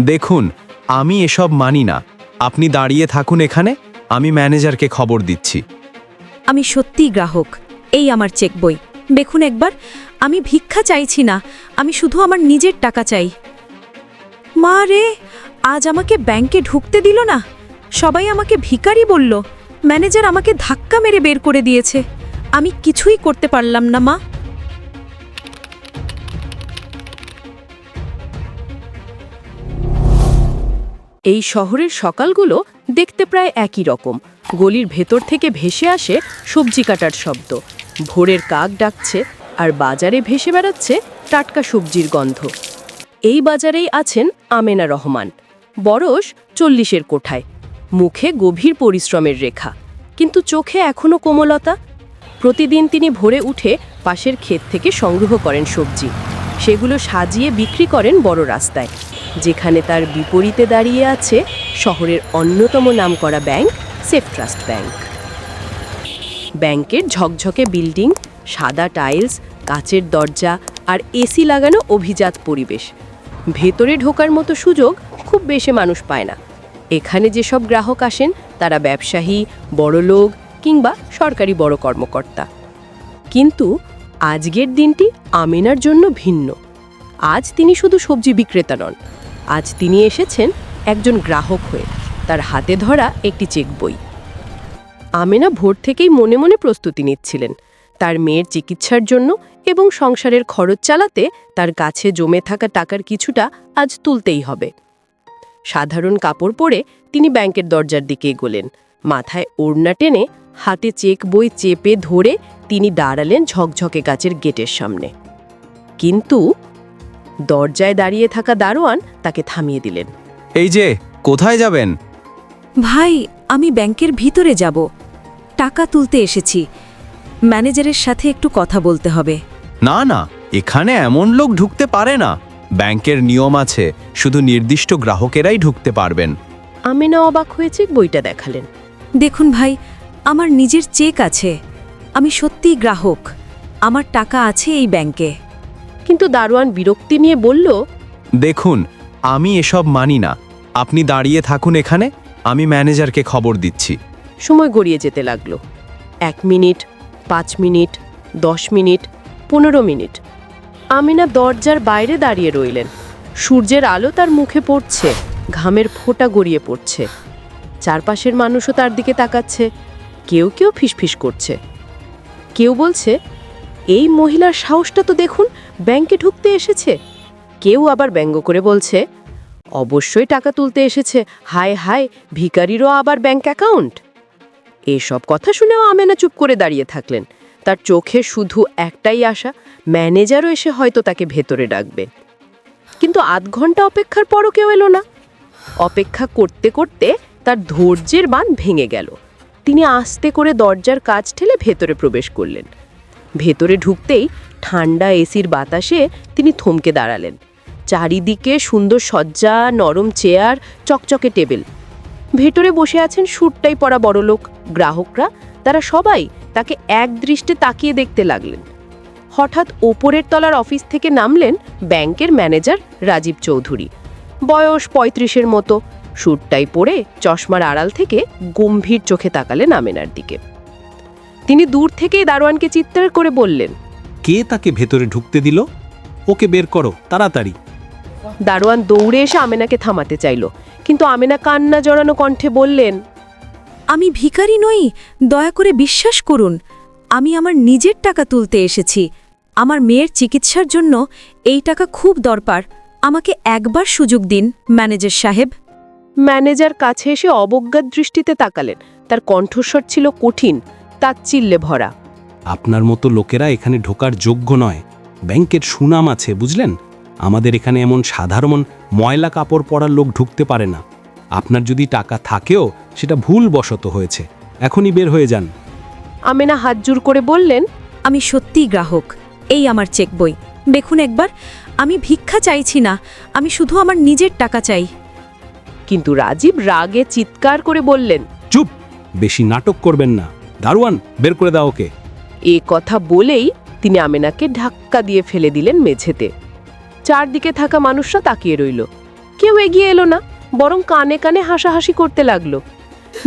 দেখুন, আমি এসব মানি না। আপনি দাঁড়িয়ে থাকুন এখানে, আমি ম্যানেজারকে খবর দিচ্ছি। আমি সত্যিই গ্রাহক, এই আমার চেক বই। দেখুন একবার, আমি ভিক্ষা চাইছি না, আমি শুধু আমার নিজের টাকা চাই। মা রে, আজ আমাকে ব্যাংকে ঢুকতে দিল না? সবাই আমাকে ভিখারি বলল। ম্যানেজার আমাকে ধাক্কা মেরে বের করে দিয়েছে। আমি কিছুই করতে পারলাম না, মা। এই শহরের সকালগুলো দেখতে প্রায় একই রকম। গলির ভেতর থেকে ভেসে আসে সবজি কাটার শব্দ। ভোরের কাক ডাকছে আর বাজারে ভেসে বেড়াচ্ছে টাটকা সবজির গন্ধ। এই বাজারেই আছেন আমেনা রহমান। বরস চল্লিশের কোঠায়। মুখে গভীর পরিশ্রমের রেখা। কিন্তু চোখে এখনও কোমলতা। প্রতিদিন তিনি ভোরে উঠে পাশের ক্ষেত থেকে সংগ্রহ করেন সবজি। সেগুলো সাজিয়ে বিক্রি করেন বড় রাস্তায়। যেখানে তার বিপরীতে দাঁড়িয়ে আছে শহরের অন্যতম নামকরা ব্যাংক, সেফ ট্রাস্ট ব্যাংক। ব্যাংকের ঝকঝকে বিল্ডিং, সাদা টাইলস, কাচের দরজা আর এসি লাগানো অভিজাত পরিবেশ। ভেতরে ঢোকার মতো সুযোগ খুব বেশি মানুষ পায় না। এখানে যেসব গ্রাহক আসেন, তারা ব্যবসায়ী, বড়লোক কিংবা সরকারি বড় কর্মকর্তা। কিন্তু আজকের দিনটি আমিনার জন্য ভিন্ন। আজ তিনি শুধু সবজি বিক্রেতা নন আজ তিনি এসেছেন একজন গ্রাহক হয়ে। তার হাতে ধরা একটি চেক বই। আমেনা ভোর থেকেই মনে মনে প্রস্তুতি নিচ্ছিলেন। তার মেয়ের চিকিৎসার জন্য এবং সংসারের খরচ চালাতে তার কাছে জমে থাকা টাকার কিছুটা আজ তুলতেই হবে। সাধারণ কাপড় পরে তিনি ব্যাংকের দরজার দিকে এগোলেন। মাথায় ওড়না টেনে হাতে চেক বই চেপে ধরে তিনি দাঁড়ালেন ঝকঝকে গাছের গেটের সামনে। কিন্তু দরজায় দাঁড়িয়ে থাকা দারোয়ান তাকে থামিয়ে দিলেন। এই যে কোথায় যাবেন? ভাই আমি ব্যাংকের ভিতরে যাব। টাকা তুলতে এসেছি। ম্যানেজারের সাথে একটু কথা বলতে হবে। না না এখানে এমন লোক ঢুকতে পারে না। ব্যাংকের নিয়ম আছে শুধু নির্দিষ্ট গ্রাহকেরাই ঢুকতে পারবেন। আমেনা অবাক হয়েছে বইটা দেখালেন। দেখুন ভাই আমার নিজের চেক আছে। আমি সত্যিই গ্রাহক। আমার টাকা আছে এই ব্যাংকে। কিন্তু দারোয়ান বিরক্তি নিয়ে বলল দেখুন আমি এসব মানি না। আপনি দাঁড়িয়ে থাকুন এখানে আমি ম্যানেজারকে খবর দিচ্ছি। সময় গড়িয়ে যেতে লাগল। এক মিনিট পাঁচ মিনিট দশ মিনিট পনেরো মিনিট। আমিনা দরজার বাইরে দাঁড়িয়ে রইলেন। সূর্যের আলো তার মুখে পড়ছে ঘামের ফোঁটা গড়িয়ে পড়ছে। চারপাশের মানুষও তার দিকে তাকাচ্ছে কেউ কেউ ফিসফিস করছে। কেউ বলছে এই মহিলার সাহসটা তো দেখুন ব্যাংকে ঢুকতে এসেছে। কেউ আবার ব্যঙ্গ করে বলছে, অবশ্যই টাকা তুলতে এসেছে। হায় হায়, ভিকারিরও আবার ব্যাংক অ্যাকাউন্ট? এসব কথা শুনেও আমেনা চুপ করে দাঁড়িয়ে থাকলেন। তার চোখে শুধু একটাই আশা, ম্যানেজারও এসে হয়তো তাকে ভেতরে ডাকবে। কিন্তু আধ ঘণ্টা অপেক্ষার পরও কেউ এলো না। অপেক্ষা করতে করতে তার ধৈর্যের বাঁধ ভেঙে গেল। তিনি আস্তে করে দরজার কাজ ঠেলে ভেতরে প্রবেশ করলেন। ভেতরে ঢুকতেই ঠান্ডা এসির বাতাসে তিনি থমকে দাঁড়ালেন। চারিদিকে সুন্দর সজ্জা নরম চেয়ার, চকচকে টেবিল। ভেতরে বসে আছেন সুটটাই পরা বড়লোক। গ্রাহকরা, তারা সবাই তাকে এক দৃষ্টে তাকিয়ে দেখতে লাগলেন। হঠাৎ ওপরের তলার অফিস থেকে নামলেন ব্যাংকের ম্যানেজার রাজীব চৌধুরী। বয়স পঁয়ত্রিশের মতো। সুটটাই পরে চশমার আড়াল থেকে গম্ভীর চোখে তাকালেন আমেনার দিকে। তিনি দূর থেকেই দারোয়ানকে চিৎকার করে বললেন কে তাকে ভেতরে ঢুকতে দিল? ওকে বের করো তাড়াতাড়ি। দারোয়ান দৌড়ে এসে আমেনাকে থামাতে চাইল। কিন্তু আমেনা কান্না জড়ানো কণ্ঠে বললেন আমি ভিখারি নই দয়া করে বিশ্বাস করুন। আমি আমার নিজের টাকা তুলতে এসেছি। আমার মেয়ের চিকিৎসার জন্য এই টাকা খুব দরকার। আমাকে একবার সুযোগ দিন ম্যানেজার সাহেব। ম্যানেজার কাছে এসে অবজ্ঞার দৃষ্টিতে তাকালেন। তার কণ্ঠস্বর ছিল কঠিন তাচ্ছিল্যে ভরা। আপনার মতো লোকেরা এখানে ঢোকার যোগ্য নয়। ব্যাংকের সুনাম আছে বুঝলেন? আমাদের এখানে এমন সাধারণ ময়লা কাপড় পরার লোক ঢুকতে পারে না। আপনার যদি টাকা থাকেও সেটা ভুল বশত হয়েছে। এখনই বের হয়ে যান। আমেনা হাত জোর করে বললেন আমি সত্যিই গ্রাহক এই আমার চেক বই। দেখুন একবার আমি ভিক্ষা চাইছি না আমি শুধু আমার নিজের টাকা চাই। কিন্তু রাজীব রাগে চিৎকার করে বললেন চুপ! বেশি নাটক করবেন না। দারোয়ান বের করে দাও ওকে। এ কথা বলেই তিনি আমেনাকে ধাক্কা দিয়ে ফেলে দিলেন মেঝেতে। চারদিকে থাকা মানুষরা তাকিয়ে রইল। কেউ এগিয়ে এলো না, বরং কানে কানে হাসাহাসি করতে লাগল।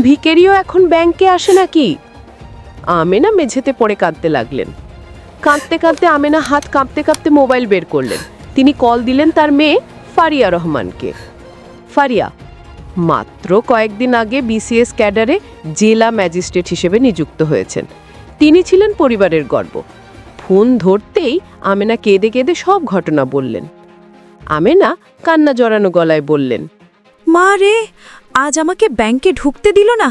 ভিকেরিও এখন ব্যাংকে আসে নাকি? আমেনা মেঝেতে পড়ে কাঁদতে লাগলেন। কাঁদতে কাঁদতে আমেনা হাত কাঁপতে কাঁপতে মোবাইল বের করলেন। তিনি কল দিলেন তার মেয়ে ফারিয়া রহমানকে। ফারিয়া, মাত্র কয়েকদিন আগে বিসিএস ক্যাডারে জেলা ম্যাজিস্ট্রেট হিসেবে নিযুক্ত হয়েছেন। তিনি ছিলেন পরিবারের গর্ব। ফোন ধরতেই আমেনা কেঁদে কেঁদে সব ঘটনা বললেন। আমেনা কান্না জড়ানো গলায় বললেন মা রে আজ আমাকে ব্যাংকে ঢুকতে দিল না?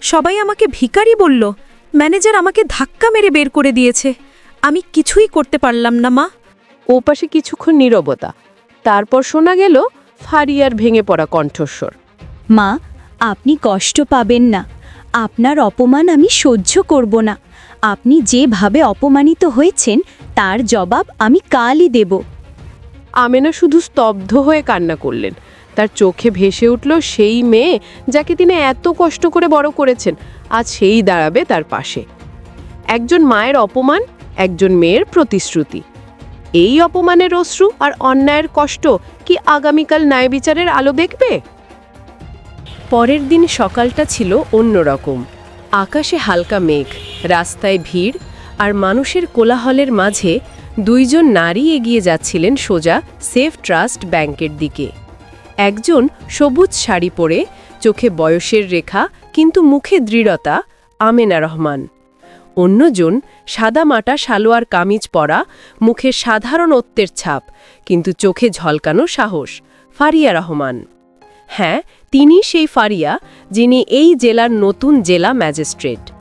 সবাই আমাকে ভিখারি বলল ম্যানেজার আমাকে ধাক্কা মেরে বের করে দিয়েছে। আমি কিছুই করতে পারলাম না মা। ও পাশে কিছুক্ষণ নীরবতা তারপর শোনা গেল ফারিয়ার ভেঙে পড়া কণ্ঠস্বর। মা আপনি কষ্ট পাবেন না। আপনার অপমান আমি সহ্য করব না। আপনি যেভাবে অপমানিত হয়েছেন, তার জবাব আমি কালই দেব। আমেনা শুধু স্তব্ধ হয়ে কান্না করলেন। তার চোখে ভেসে উঠল সেই মেয়ে যাকে তিনি এত কষ্ট করে বড় করেছেন। আজ সেই দাঁড়াবে তার পাশে। একজন মায়ের অপমান, একজন মেয়ের প্রতিশ্রুতি। এই অপমানের অশ্রু আর অন্যায়ের কষ্ট কি আগামীকাল ন্যায় বিচারের আলো দেখবে? পরের দিন সকালটা ছিল অন্যরকম। আকাশে হালকা মেঘ, রাস্তায় ভিড় আর মানুষের কোলাহলের মাঝে দুইজন নারী এগিয়ে যাচ্ছিলেন সোজা সেফ ট্রাস্ট ব্যাংকের দিকে। একজন সবুজ শাড়ি পরে, চোখে বয়সের রেখা কিন্তু মুখে দৃঢ়তা, আমেনা রহমান। অন্যজন সাদামাটা সালোয়ার কামিজ পরা, মুখে সাধারণত্বের ছাপ, কিন্তু চোখে ঝলকানো সাহস, ফারিয়া রহমান। হ্যাঁ তিনি সেই ফারিয়া যিনি এই জেলার নতুন জেলা ম্যাজিস্ট্রেট।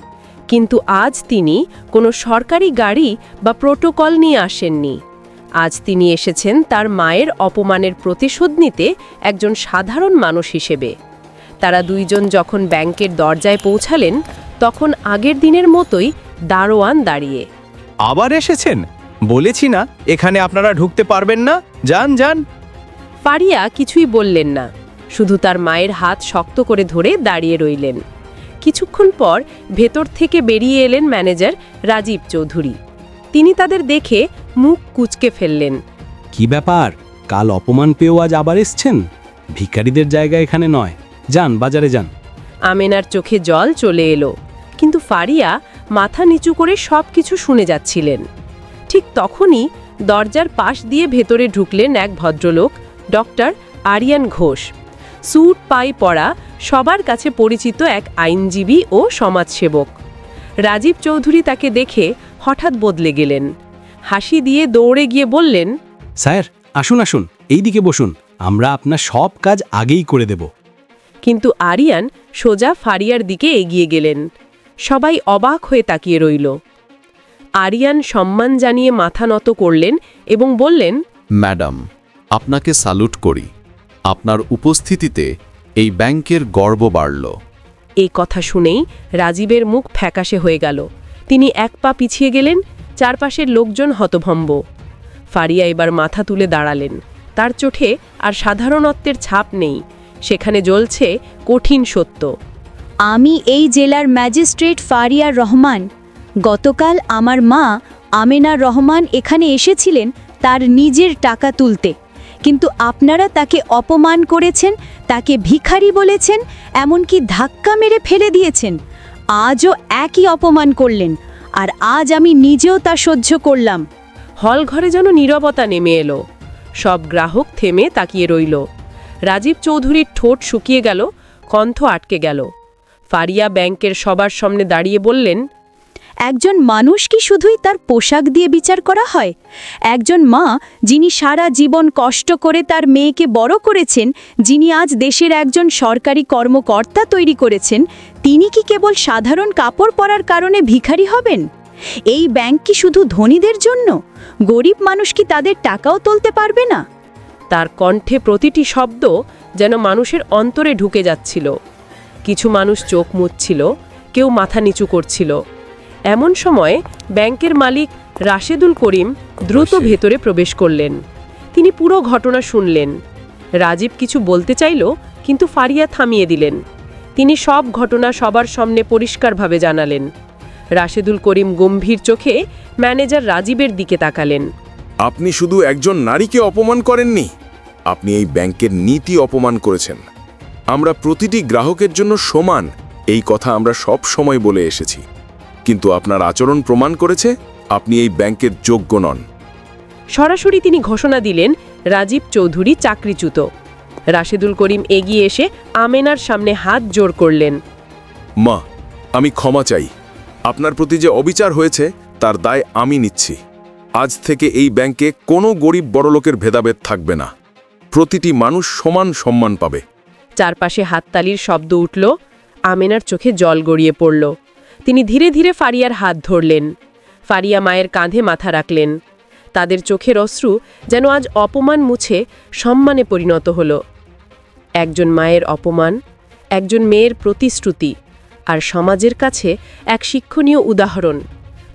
কিন্তু আজ তিনি কোনো সরকারি গাড়ি বা প্রোটোকল নিয়ে আসেননি। আজ তিনি এসেছেন তার মায়ের অপমানের প্রতিশোধ নিতে একজন সাধারণ মানুষ হিসেবে। তারা দুইজন যখন ব্যাংকের দরজায় পৌঁছালেন তখন আগের দিনের মতোই দারোয়ান দাঁড়িয়ে। আবার এসেছেন? বলেছি না এখানে আপনারা ঢুকতে পারবেন না। যান যান। ফারিয়া কিছুই বললেন না। শুধু তার মায়ের হাত শক্ত করে ধরে দাঁড়িয়ে রইলেন। কিছুক্ষণ পর ভেতর থেকে বেরিয়ে এলেন ম্যানেজার রাজীব চৌধুরী। তিনি তাদের দেখে মুখ কুচকে ফেললেন। কি ব্যাপার? কাল অপমান পেয়েও আজ আবার এসছেন? ভিখারিদের জায়গা এখানে নয়। যান বাজারে যান। আমেনার চোখে জল চলে এলো কিন্তু ফারিয়া মাথা নিচু করে সব কিছু শুনে যাচ্ছিলেন। ঠিক তখনই দরজার পাশ দিয়ে ভেতরে ঢুকলেন এক ভদ্রলোক ডক্টর আরিয়ান ঘোষ। স্যুট পাই পরা সবার কাছে পরিচিত এক আইনজীবী ও সমাজসেবক। রাজীব চৌধুরী তাকে দেখে হঠাৎ বদলে গেলেন। হাসি দিয়ে দৌড়ে গিয়ে বললেন স্যার আসুন আসুন এইদিকে বসুন আমরা আপনার সব কাজ আগেই করে দেব। কিন্তু আরিয়ান সোজা ফারিয়ার দিকে এগিয়ে গেলেন। সবাই অবাক হয়ে তাকিয়ে রইল। আরিয়ান সম্মান জানিয়ে মাথা নত করলেন এবং বললেন ম্যাডাম আপনাকে স্যালুট করি। আপনার উপস্থিতিতে এই ব্যাংকের গর্ব বাড়ল। এই কথা শুনেই রাজীবের মুখ ফ্যাকাশে হয়ে গেল। তিনি এক পা পিছিয়ে গেলেন চারপাশের লোকজন হতভম্ব। ফারিয়া এবার মাথা তুলে দাঁড়ালেন। তার চোখে আর সাধারণত্বের ছাপ নেই সেখানে জ্বলছে কঠিন সত্য। আমি এই জেলার ম্যাজিস্ট্রেট ফারিয়ার রহমান। গতকাল আমার মা আমেনা রহমান এখানে এসেছিলেন তার নিজের টাকা তুলতে। কিন্তু আপনারা তাকে অপমান করেছেন, তাকে ভিখারি বলেছেন, এমনকি ধাক্কা মেরে ফেলে দিয়েছেন। আজও একই অপমান করলেন, আর আজ আমি নিজেও তা সহ্য করলাম। হল ঘরে যেন নীরবতা নেমে এলো। সব গ্রাহক থেমে তাকিয়ে রইল। রাজীব চৌধুরীর ঠোঁট শুকিয়ে গেল, কণ্ঠ আটকে গেল। ফারিয়া ব্যাংকের সবার সামনে দাঁড়িয়ে বললেন একজন মানুষ কি শুধুই তার পোশাক দিয়ে বিচার করা হয়? একজন মা, যিনি সারা জীবন কষ্ট করে তার মেয়েকে বড় করেছেন, যিনি আজ দেশের একজন সরকারি কর্মকর্তা তৈরি করেছেন, তিনি কি কেবল সাধারণ কাপড় পরার কারণে ভিখারি হবেন? এই ব্যাংক কি শুধু ধনীদের জন্য? গরিব মানুষ কি তাদের টাকাও তুলতে পারবে না? তার কণ্ঠে প্রতিটি শব্দ যেন মানুষের অন্তরে ঢুকে যাচ্ছিল। কিছু মানুষ চোখ মুচ্ছিল, কেউ মাথা নিচু করছিল। এমন সময় ব্যাংকের মালিক রাশেদুল করিম দ্রুত ভেতরে প্রবেশ করলেন। তিনি পুরো ঘটনা শুনলেন। রাজীব কিছু বলতে চাইল কিন্তু ফারিয়া থামিয়ে দিলেন। তিনি সব ঘটনা সবার সামনে পরিষ্কারভাবে জানালেন। রাশেদুল করিম গম্ভীর চোখে ম্যানেজার রাজীবের দিকে তাকালেন। আপনি শুধু একজন নারীকে অপমান করেননি আপনি এই ব্যাংকের নীতি অপমান করেছেন। আমরা প্রতিটি গ্রাহকের জন্য সমান এই কথা আমরা সব সময় বলে এসেছি। কিন্তু আপনার আচরণ প্রমাণ করেছে আপনি এই ব্যাংকের যোগ্য নন। সরাসরি তিনি ঘোষণা দিলেন রাজীব চৌধুরী চাকরিচ্যুত। রাশেদুল করিম এগিয়ে এসে আমেনার সামনে হাত জোর করলেন। মা আমি ক্ষমা চাই। আপনার প্রতি যে অবিচার হয়েছে তার দায় আমি নিচ্ছি। আজ থেকে এই ব্যাংকে কোনো গরিব বড়লোকের ভেদাভেদ থাকবে না। প্রতিটি মানুষ সমান সম্মান পাবে। চারপাশে হাততালির শব্দ উঠল আমেনার চোখে জল গড়িয়ে পড়ল। তিনি ধীরে ধীরে ফারিয়ার হাত ধরলেন। ফারিয়া মায়ের কাঁধে মাথা রাখলেন। তাদের চোখের অশ্রু যেন আজ অপমান মুছে সম্মানে পরিণত হল। একজন মায়ের অপমান, একজন মেয়ের প্রতিশ্রুতি আর সমাজের কাছে এক শিক্ষণীয় উদাহরণ।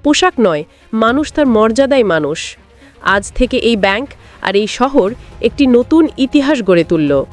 পোশাক নয়, মানুষ তার মর্যাদায় মানুষ। আজ থেকে এই ব্যাংক আর এই শহর একটি নতুন ইতিহাস গড়ে তুলল।